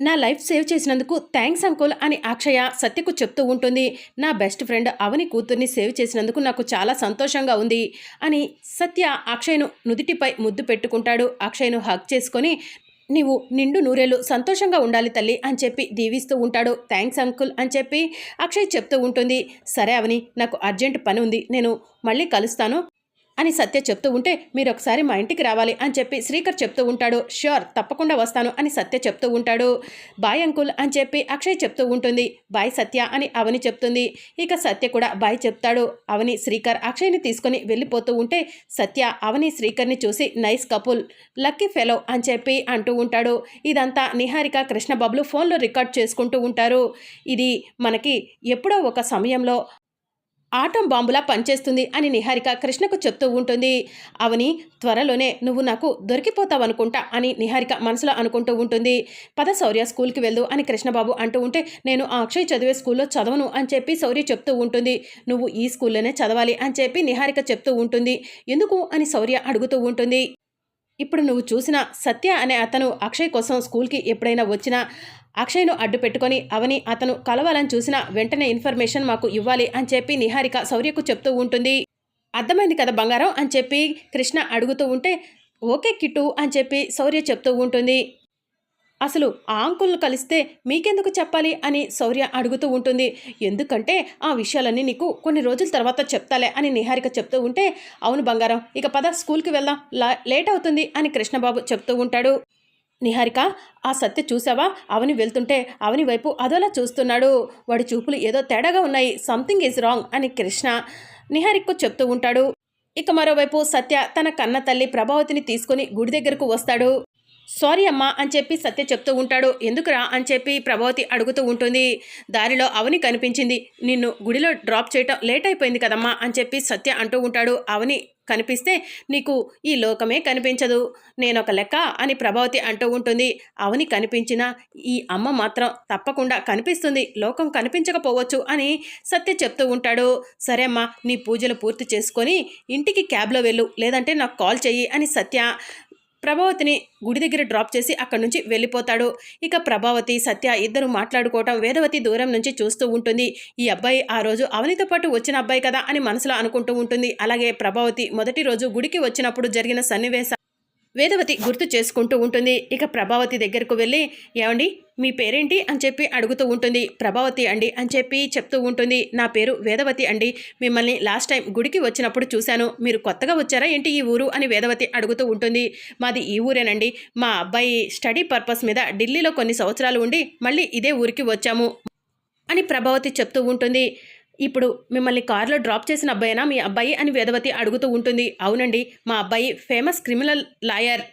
నా life save చేసినందుకు thanks uncle అని అక్షయ సత్యకు చెప్తూ ఉంటుంది. నా బెస్ట్ ఫ్రెండ్ అవని కూతుర్ని సేవ్ చేసినందుకు నాకు చాలా సంతోషంగా ఉంది అని సత్య అక్షయ్ను నుదిటిపై ముద్దు పెట్టుకుంటాడు. అక్షయ్ను హక్ చేసుకొని నీవు నిండు నూరేళ్ళు సంతోషంగా ఉండాలి తల్లి అని చెప్పి దీవిస్తూ ఉంటాడు. థ్యాంక్స్ అంకుల్ అని చెప్పి అక్షయ్ చెప్తూ ఉంటుంది. సరే అవని నాకు అర్జెంట్ పని ఉంది. నేను మళ్ళీ కలుస్తాను. అని సత్య చెప్తూ ఉంటే మీరు ఒకసారి మా ఇంటికి రావాలి అని చెప్పి శ్రీకర్ చెప్తూ ఉంటాడు. ష్యూర్ తప్పకుండా వస్తాను అని సత్య చెప్తూ ఉంటాడు. బాయ్ అంకుల్ అని చెప్పి అక్షయ్ చెప్తూ ఉంటుంది. బాయ్ సత్య అని అవని చెప్తుంది. ఇక సత్య కూడా బాయ్ చెప్తాడు. అవని శ్రీకర్ అక్షయ్ని తీసుకొని వెళ్ళిపోతూ ఉంటే సత్య అవని శ్రీకర్ని చూసి నైస్ కపుల్ లక్కీ ఫెలో అని చెప్పి అంటూ ఉంటాడు. ఇదంతా నిహారిక కృష్ణబాబులు ఫోన్లో రికార్డ్ చేసుకుంటూ ఉంటారు. ఇది మనకి ఎప్పుడో ఒక సమయంలో ఆటం బాంబులా పనిచేస్తుంది అని నిహారిక కృష్ణకు చెప్తూ ఉంటుంది. అవని త్వరలోనే నువ్వు నాకు దొరికిపోతావనుకుంటా అని నిహారిక మనసులో అనుకుంటూ ఉంటుంది. పద శౌర్య స్కూల్కి వెళ్దు అని కృష్ణబాబు అంటూ ఉంటే నేను ఆ అక్షయ్ చదివే స్కూల్లో చదవను అని చెప్పి శౌర్య చెప్తూ ఉంటుంది. నువ్వు ఈ స్కూల్లోనే చదవాలి అని చెప్పి నిహారిక చెప్తూ ఉంటుంది. ఎందుకు అని శౌర్య అడుగుతూ ఉంటుంది. ఇప్పుడు నువ్వు చూసిన సత్య అనే అతను అక్షయ్ కోసం స్కూల్కి ఎప్పుడైనా వచ్చినా అక్షయ్ను అడ్డు పెట్టుకొని అవని అతను కలవాలని చూసిన వెంటనే ఇన్ఫర్మేషన్ మాకు ఇవ్వాలి అని చెప్పి నిహారిక శౌర్యకు చెప్తూ ఉంటుంది. అర్థమైంది కదా బంగారం అని చెప్పి కృష్ణ అడుగుతూ ఉంటే ఓకే కిట్టు అని చెప్పి శౌర్య చెప్తూ ఉంటుంది. అసలు ఆ అంకుల్ను కలిస్తే మీకెందుకు చెప్పాలి అని శౌర్య అడుగుతూ ఉంటుంది. ఎందుకంటే ఆ విషయాలన్నీ నీకు కొన్ని రోజుల తర్వాత చెప్తాలే అని నిహారిక చెప్తూ ఉంటే అవును బంగారం ఇక పద స్కూల్కి వెళ్దాం లా- లేట్ అవుతుంది అని కృష్ణబాబు చెప్తూ ఉంటాడు. నిహారిక ఆ సత్య చూసావా అవని వెళ్తుంటే అవని వైపు అదోలా చూస్తున్నాడు. వాడి చూపులు ఏదో తేడాగా ఉన్నాయి సంథింగ్ ఈజ్ రాంగ్ అని కృష్ణ నిహారికకు చెప్తూ ఉంటాడు. ఇక మరోవైపు సత్య తన కన్న తల్లి ప్రభావతిని తీసుకొని గుడి దగ్గరకు వస్తాడు. సారీ అమ్మా అని చెప్పి సత్య చెప్తూ ఉంటాడు. ఎందుకురా అని చెప్పి ప్రభావతి అడుగుతూ ఉంటుంది. దారిలో అవని కనిపించింది. నిన్ను గుడిలో డ్రాప్ చేయటం లేట్ అయిపోయింది కదమ్మా అని చెప్పి సత్య అంటూ ఉంటాడు. అవని కనిపిస్తే నీకు ఈ లోకమే కనిపించదు. నేనొక లెక్క అని ప్రభావతి అంటూ ఉంటుంది. అవని కనిపించిన ఈ అమ్మ మాత్రం తప్పకుండా కనిపిస్తుంది. లోకం కనిపించకపోవచ్చు అని సత్య చెప్తూ ఉంటాడు. సరే అమ్మా నీ పూజలు పూర్తి చేసుకొని ఇంటికి క్యాబ్లో వెళ్ళు. లేదంటే నాకు కాల్ చెయ్యి అని సత్య ప్రభావతిని గుడి దగ్గర డ్రాప్ చేసి అక్కడి నుంచి వెళ్ళిపోతాడు. ఇక ప్రభావతి సత్య ఇద్దరు మాట్లాడుకోవటం వేదవతి దూరం నుంచి చూస్తూ ఉంటుంది. ఈ అబ్బాయి ఆ రోజు అవనితో పాటు వచ్చిన అబ్బాయి కదా అని మనసులో అనుకుంటూ ఉంటుంది. అలాగే ప్రభావతి మొదటి రోజు గుడికి వచ్చినప్పుడు జరిగిన సన్నివేశ వేదవతి గుర్తు చేసుకుంటూ ఉంటుంది. ఇక ప్రభావతి దగ్గరకు వెళ్ళి ఏమండి మీ పేరేంటి? అని చెప్పి అడుగుతూ ఉంటుంది. ప్రభావతి అండి అని చెప్పి చెప్తూ ఉంటుంది. నా పేరు వేదవతి అండి. మిమ్మల్ని లాస్ట్ టైం గుడికి వచ్చినప్పుడు చూశాను. మీరు కొత్తగా వచ్చారా ఏంటి ఈ ఊరు? అని వేదవతి అడుగుతూ ఉంటుంది. మాది ఈ ఊరేనండి. మా అబ్బాయి స్టడీ పర్పస్ మీద ఢిల్లీలో కొన్ని సంవత్సరాలు ఉండి మళ్ళీ ఇదే ఊరికి వచ్చాము. అని ప్రభావతి చెప్తూ ఉంటుంది. ఇప్పుడు మిమ్మల్ని కారులో డ్రాప్ చేసిన అబ్బాయినా? మీ అబ్బాయి అని వేదవతి అడుగుతూ ఉంటుంది. అవునండి మా అబ్బాయి ఫేమస్ క్రిమినల్ లాయర్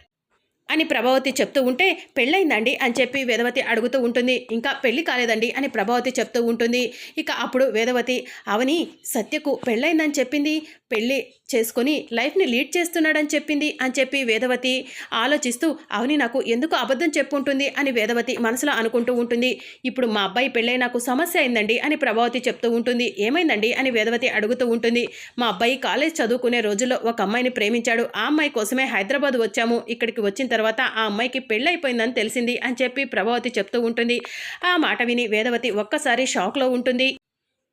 అని ప్రభావతి చెప్తూ ఉంటే పెళ్ళైందండి అని చెప్పి వేదవతి అడుగుతూ ఉంటుంది. ఇంకా పెళ్ళి కాలేదండి అని ప్రభావతి చెప్తూ ఉంటుంది. ఇక అప్పుడు వేదవతి అవని సత్యకు పెళ్ళైందని చెప్పింది పెళ్ళి చేసుకొని లైఫ్ని లీడ్ చేస్తున్నాడని చెప్పింది అని చెప్పి వేదవతి ఆలోచిస్తూ అవని నాకు ఎందుకు అబద్ధం చెప్పుంటుంది? అని వేదవతి మనసులో అనుకుంటూ ఉంటుంది. ఇప్పుడు మా అబ్బాయి పెళ్ళై నాకు సమస్య అయిందండి అని ప్రభావతి చెప్తూ ఉంటుంది. ఏమైందండి? అని వేదవతి అడుగుతూ ఉంటుంది. మా అబ్బాయి కాలేజ్ చదువుకునే రోజుల్లో ఒక అమ్మాయిని ప్రేమించాడు. ఆ అమ్మాయి కోసమే హైదరాబాద్ వచ్చాము. ఇక్కడికి వచ్చిన తర్వాత ఆ అమ్మాయికి పెళ్ళైపోయిందని తెలిసింది అని చెప్పి ప్రభావతి చెప్తూ ఉంటుంది. ఆ మాట విని వేదవతి ఒక్కసారి షాక్లో ఉంటుంది.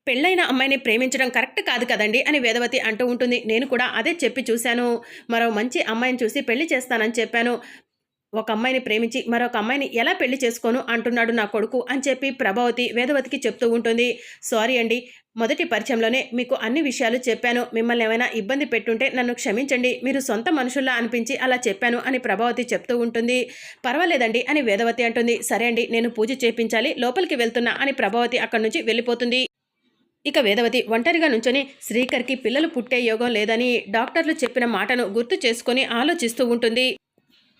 పెళ్ళైన అమ్మాయిని ప్రేమించడం కరెక్ట్ కాదు కదండి అని వేదవతి అంటూ ఉంటుంది. నేను కూడా అదే చెప్పి చూశాను. మరో మంచి అమ్మాయిని చూసి పెళ్ళి చేస్తానని చెప్పాను. ఒక అమ్మాయిని ప్రేమించి మరొక అమ్మాయిని ఎలా పెళ్ళి చేసుకోను అంటున్నాడు నా కొడుకు అని చెప్పి ప్రభావతి వేదవతికి చెప్తూ ఉంటుంది. సారీ అండి మొదటి పరిచయంలోనే మీకు అన్ని విషయాలు చెప్పాను. మిమ్మల్ని ఏమైనా ఇబ్బంది పెట్టుంటే నన్ను క్షమించండి. మీరు సొంత మనుషుల్లా అనిపించి అలా చెప్పాను అని ప్రభావతి చెప్తూ ఉంటుంది. పర్వాలేదండి అని వేదవతి అంటుంది. సరే అండి నేను పూజ చేపించాలి లోపలికి వెళ్తున్నా అని ప్రభావతి అక్కడి నుంచి వెళ్ళిపోతుంది. ఇక వేదవతి ఒంటరిగా నుంచొని శ్రీకర్కి పిల్లలు పుట్టే యోగం లేదని డాక్టర్లు చెప్పిన మాటను గుర్తు చేసుకొని ఆలోచిస్తూ ఉంటుంది.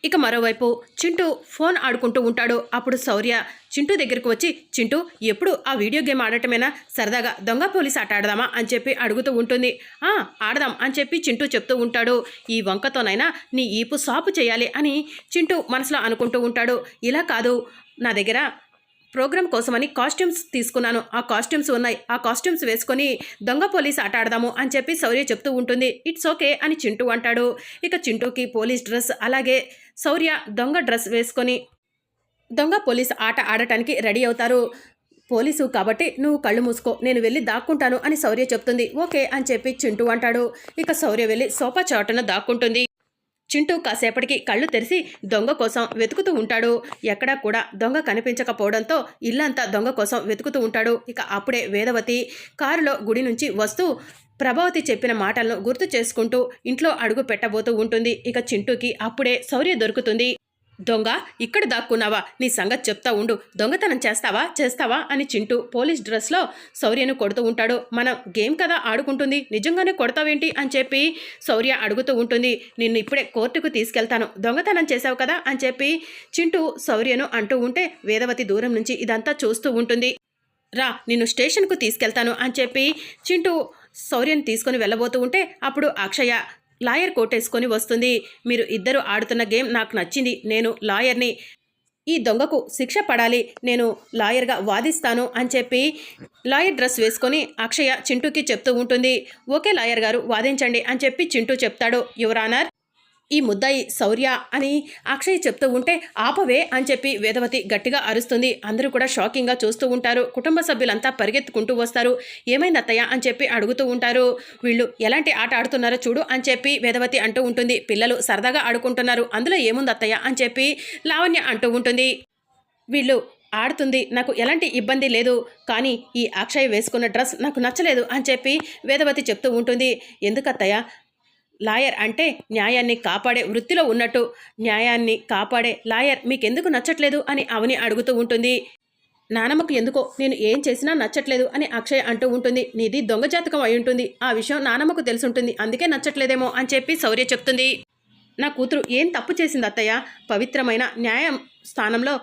ఇక మరోవైపు చింటూ ఫోన్ ఆడుకుంటూ ఉంటాడు. అప్పుడు శౌర్య చింటూ దగ్గరకు వచ్చి చింటూ ఎప్పుడు ఆ వీడియో గేమ్ ఆడటమేనా? సరదాగా దొంగ పోలీస్ ఆట ఆడదామా? అని చెప్పి అడుగుతూ ఉంటుంది. ఆ ఆడదాం అని చెప్పి చింటూ చెప్తూ ఉంటాడు. ఈ వంకతోనైనా నీ ఈపు సాపు చేయాలి అని చింటూ మనసులో అనుకుంటూ ఉంటాడు. ఇలా కాదు నా దగ్గర ప్రోగ్రామ్ కోసమని కాస్ట్యూమ్స్ తీసుకున్నాను. ఆ కాస్ట్యూమ్స్ ఉన్నాయి. ఆ కాస్ట్యూమ్స్ వేసుకొని దొంగ పోలీస్ ఆట ఆడదాము అని చెప్పి శౌర్య చెప్తూ ఉంటుంది. ఇట్స్ ఓకే అని చింటూ అంటాడు. ఇక చింటూకి పోలీస్ డ్రెస్ అలాగే శౌర్య దొంగ డ్రెస్ వేసుకొని దొంగ పోలీస్ ఆట ఆడటానికి రెడీ అవుతారు. పోలీసు కాబట్టి నువ్వు కళ్ళు మూసుకో. నేను వెళ్ళి దాక్కుంటాను అని శౌర్య చెప్తుంది. ఓకే అని చెప్పి చింటూ అంటాడు. ఇక శౌర్య వెళ్ళి సోఫా చాటున దాక్కుంటుంది. చింటూ కాసేపటికి కళ్ళు తెరిచి దొంగ కోసం వెతుకుతూ ఉంటాడు. ఎక్కడా కూడా దొంగ కనిపించకపోవడంతో ఇల్లంతా దొంగ కోసం వెతుకుతూ ఉంటాడు. ఇక అప్పుడే వేదవతి కారులో గుడి నుంచి వస్తూ ప్రభావతి చెప్పిన మాటలను గుర్తు చేసుకుంటూ ఇంట్లో అడుగు పెట్టబోతూ ఉంటుంది. ఇక చింటూకి అప్పుడే శౌర్య దొరుకుతుంది. దొంగ ఇక్కడ దాక్కున్నావా? నీ సంగతి చెప్తా ఉండు. దొంగతనం చేస్తావా? చేస్తావా? అని చింటూ పోలీస్ డ్రెస్లో శౌర్యను కొడుతూ ఉంటాడు. మనం గేమ్ కదా ఆడుకుంటుంది. నిజంగానే కొడతావేంటి? అని చెప్పి శౌర్య అడుగుతూ ఉంటుంది. నిన్ను ఇప్పుడే కోర్టుకు తీసుకెళ్తాను. దొంగతనం చేశావు కదా? అని చెప్పి చింటూ శౌర్యను అంటూ ఉంటే వేదవతి దూరం నుంచి ఇదంతా చూస్తూ ఉంటుంది. రా నిన్ను స్టేషన్కు తీసుకెళ్తాను. అని చెప్పి చింటూ శౌర్యని తీసుకొని వెళ్ళబోతూ ఉంటే అప్పుడు అక్షయ లాయర్ కోటేసుకొని వస్తుంది. మీరు ఇద్దరు ఆడుతున్న గేమ్ నాకు నచ్చింది. నేను లాయర్ని ఈ దొంగకు శిక్ష పడాలి. నేను లాయర్గా వాదిస్తాను అని చెప్పి లాయర్ డ్రెస్ వేసుకొని అక్షయ చింటూకి చెప్తూ ఉంటుంది. ఓకే లాయర్ గారు వాదించండి అని చెప్పి చింటూ చెప్తాడు. యువరానర్ ఈ ముద్దాయి శౌర్య అని అక్షయ్ చెప్తూ ఉంటే ఆపవే అని చెప్పి వేదవతి గట్టిగా అరుస్తుంది. అందరూ కూడా షాకింగ్గా చూస్తూ ఉంటారు. కుటుంబ సభ్యులంతా పరిగెత్తుకుంటూ వస్తారు. ఏమైందత్తయ్య అని చెప్పి అడుగుతూ ఉంటారు. వీళ్ళు ఎలాంటి ఆట ఆడుతున్నారో చూడు అని చెప్పి వేదవతి అంటూ ఉంటుంది. పిల్లలు సరదాగా ఆడుకుంటున్నారు. అందులో ఏముంది అత్తయ్య అని చెప్పి లావణ్య అంటూ ఉంటుంది. వీళ్ళు ఆడుతుంది. నాకు ఎలాంటి ఇబ్బంది లేదు. కానీ ఈ అక్షయ్ వేసుకున్న డ్రెస్ నాకు నచ్చలేదు అని చెప్పి వేదవతి చెప్తూ ఉంటుంది. ఎందుకత్తయ్య లాయర్ అంటే న్యాయాన్ని కాపాడే వృత్తిలో ఉన్నట్టు న్యాయాన్ని కాపాడే లాయర్ మీకెందుకు నచ్చట్లేదు అని అవని అడుగుతూ ఉంటుంది. నానమ్మకు ఎందుకో నేను ఏం చేసినా నచ్చట్లేదు అని అక్షయ్ అంటూ ఉంటుంది. నీది దొంగ జాతకం అయి ఉంటుంది. ఆ విషయం నానమ్మకు తెలుసుంటుంది అందుకే నచ్చట్లేదేమో అని చెప్పి శౌర్య చెప్తుంది. నా కూతురు ఏం తప్పు చేసింది అత్తయ్య? పవిత్రమైన న్యాయం స్థానంలో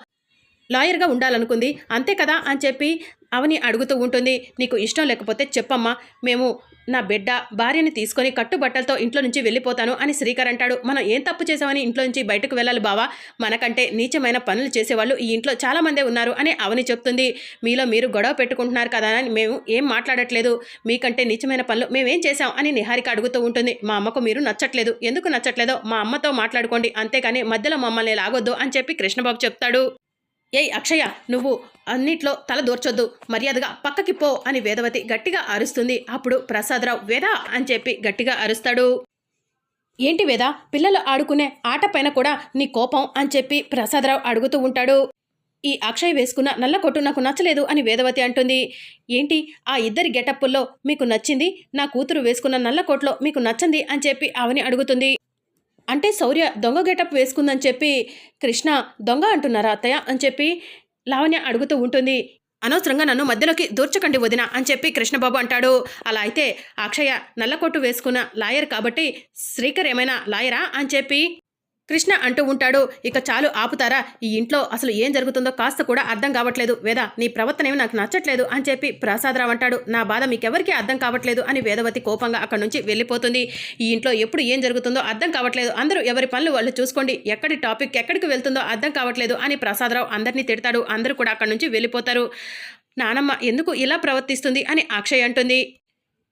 లాయర్గా ఉండాలనుకుంది. అంతే కదా అని చెప్పి అవని అడుగుతూ ఉంటుంది. నీకు ఇష్టం లేకపోతే చెప్పమ్మా. మేము నా బిడ్డ భార్యని తీసుకొని కట్టుబట్టలతో ఇంట్లో నుంచి వెళ్ళిపోతాను అని శ్రీకర్ అంటాడు. మనం ఏం తప్పు చేసామని ఇంట్లో నుంచి బయటకు వెళ్ళాలి బావా? మనకంటే నీచమైన పనులు చేసేవాళ్ళు ఈ ఇంట్లో చాలామందే ఉన్నారు అని అవని చెప్తుంది. మీలో మీరు గొడవ పెట్టుకుంటున్నారు కదా అని మేము ఏం మాట్లాడట్లేదు. మీకంటే నీచమైన పనులు మేమేం చేసాం అని నిహారిక అడుగుతూ ఉంటుంది. మా అమ్మకు మీరు నచ్చట్లేదు. ఎందుకు నచ్చట్లేదో మా అమ్మతో మాట్లాడుకోండి. అంతేకాని మధ్యలో మమ్మల్ని లాగొద్దు అని చెప్పి కృష్ణబాబు చెప్తాడు. ఏయ్ అక్షయ నువ్వు అన్నిట్లో తల దూర్చొద్దు. మర్యాదగా పక్కకి పో అని వేదవతి గట్టిగా అరుస్తుంది. అప్పుడు ప్రసాదరావు వేదా అని చెప్పి గట్టిగా అరుస్తాడు. ఏంటి వేదా? పిల్లలు ఆడుకునే ఆట పైన కూడా నీ కోపం? అని చెప్పి ప్రసాదరావు అడుగుతూ ఉంటాడు. ఈ అక్షయ్ వేసుకున్న నల్ల కొట్టు నాకు నచ్చలేదు అని వేదవతి అంటుంది. ఏంటి? ఆ ఇద్దరి గెటప్పుల్లో మీకు నచ్చింది? నా కూతురు వేసుకున్న నల్ల కోట్లో మీకు నచ్చింది? అని చెప్పి అవని అడుగుతుంది. అంటే శౌర్య దొంగ గెటప్ వేసుకుందని చెప్పి కృష్ణ దొంగ అంటున్నారా అత్తయ్య? అని చెప్పి లావణ్య అడుగుతూ ఉంటుంది. అనవసరంగా నన్ను మధ్యలోకి దూర్చకండి వదిన అని చెప్పి కృష్ణబాబు అంటాడు. అలా అయితే అక్షయ నల్లకొట్టు వేసుకున్న లాయర్ కాబట్టి శ్రీకర్ ఏమైనా లాయరా అని చెప్పి కృష్ణ అంటూ ఉంటాడు ఇక చాలు ఆపుతారా? ఈ ఇంట్లో అసలు ఏం జరుగుతుందో కాస్త కూడా అర్థం కావట్లేదు. వేద నీ ప్రవర్తన ఏమి నాకు నచ్చట్లేదు అని చెప్పి ప్రసాదరావు అంటాడు. నా బాధ మీకెవరికీ అర్థం కావట్లేదు అని వేదవతి కోపంగా అక్కడి నుంచి వెళ్ళిపోతుంది. ఈ ఇంట్లో ఎప్పుడు ఏం జరుగుతుందో అర్థం కావట్లేదు. అందరూ ఎవరి పనులు వాళ్ళు చూసుకోండి. ఎక్కడి టాపిక్ ఎక్కడికి వెళ్తుందో అర్థం కావట్లేదు అని ప్రసాదరావు అందరినీ తిడతాడు. అందరూ కూడా అక్కడి నుంచి వెళ్ళిపోతారు. నానమ్మ ఎందుకు ఇలా ప్రవర్తిస్తుంది? అని అక్షయ్ అంటుంది.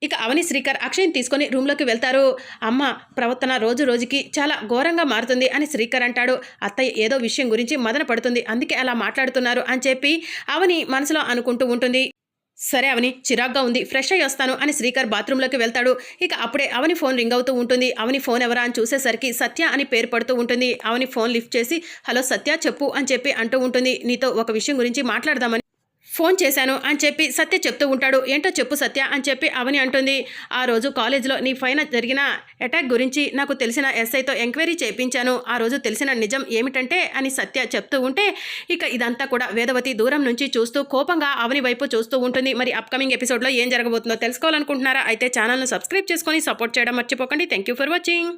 ఇక అవని శ్రీకర్ అక్షయ్ని తీసుకొని రూమ్లోకి వెళ్తారు. అమ్మ ప్రవర్తన రోజు రోజుకి చాలా ఘోరంగా మారుతుంది అని శ్రీకర్ అంటాడు. అత్తయ్య ఏదో విషయం గురించి మదన పడుతుంది అందుకే అలా మాట్లాడుతున్నారు అని చెప్పి అవని మనసులో అనుకుంటూ ఉంటుంది. సరే అవని చిరాగ్గా ఉంది ఫ్రెష్ అయ్యి వస్తాను అని శ్రీకర్ బాత్రూంలోకి వెళ్తాడు. ఇక అప్పుడే అవని ఫోన్ రింగ్ అవుతూ ఉంటుంది. అవని ఫోన్ ఎవరా అని చూసేసరికి సత్య అని పేరు పడుతూ ఉంటుంది. అవని ఫోన్ లిఫ్ట్ చేసి హలో సత్య చెప్పు అని చెప్పి అంటూ ఉంటుంది. నీతో ఒక విషయం గురించి మాట్లాడదామని ఫోన్ చేశాను అని చెప్పి సత్య చెప్తూ ఉంటాడు. ఏంటో చెప్పు సత్య అని చెప్పి అవని అంటుంది. ఆ రోజు కాలేజీలో నీ పైన జరిగిన అటాక్ గురించి నాకు తెలిసిన ఎస్ఐతో ఎంక్వైరీ చేయించాను. ఆ రోజు తెలిసిన నిజం ఏమిటంటే అని సత్య చెప్తూ ఉంటే ఇక ఇదంతా కూడా వేదవతి దూరం నుంచి చూస్తూ కోపంగా అవని వైపు చూస్తూ ఉంటుంది. మరి అప్కమింగ్ ఎపిసోడ్లో ఏం జరగబోతుందో తెలుసుకోవాలనుకుంటున్నారా? అయితే ఛానల్ను సబ్స్క్రైబ్ చేసుకొని సపోర్ట్ చేయడం మర్చిపోకండి. Thank you for watching